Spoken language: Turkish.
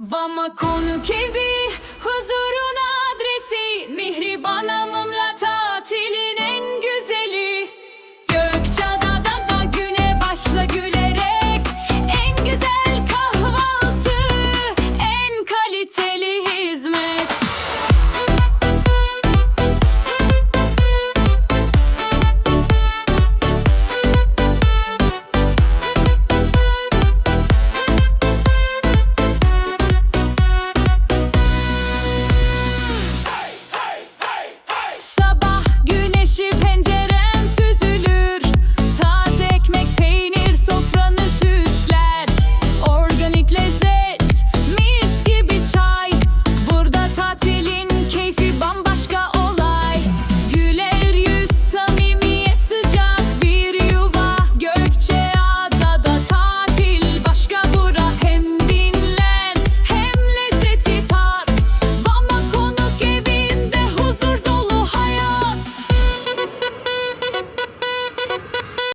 Vama konuk evi, huzurun adresi, mihriban amımla